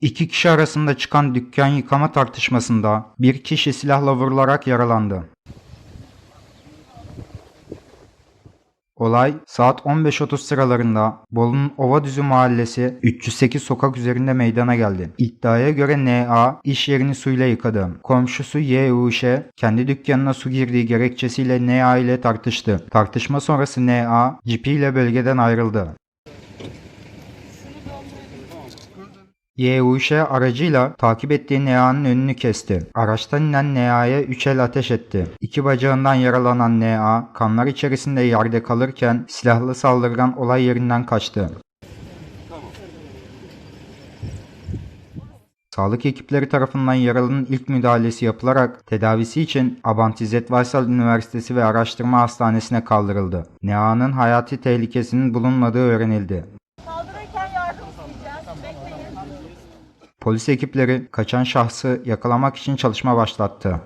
İki kişi arasında çıkan dükkan yıkama tartışmasında bir kişi silahla vurularak yaralandı. Olay saat 15.30 sıralarında Bolu'nun Ovadüzü mahallesi 308 sokak üzerinde meydana geldi. İddiaya göre N.A. iş yerini suyla yıkadı. Komşusu Y.U.Ş. kendi dükkanına su girdiği gerekçesiyle N.A. ile tartıştı. Tartışma sonrası N.A. cipiyle bölgeden ayrıldı. YUŞ aracıyla takip ettiği Nea'nın önünü kesti. Araçtan inen Nea'ya üç el ateş etti. İki bacağından yaralanan Nea kanlar içerisinde yerde kalırken silahlı saldırgan olay yerinden kaçtı. Sağlık ekipleri tarafından yaralının ilk müdahalesi yapılarak tedavisi için Abant İzzet Baysal Üniversitesi ve Araştırma Hastanesi'ne kaldırıldı. Nea'nın hayati tehlikesinin bulunmadığı öğrenildi. Polis ekipleri kaçan şahsı yakalamak için çalışma başlattı.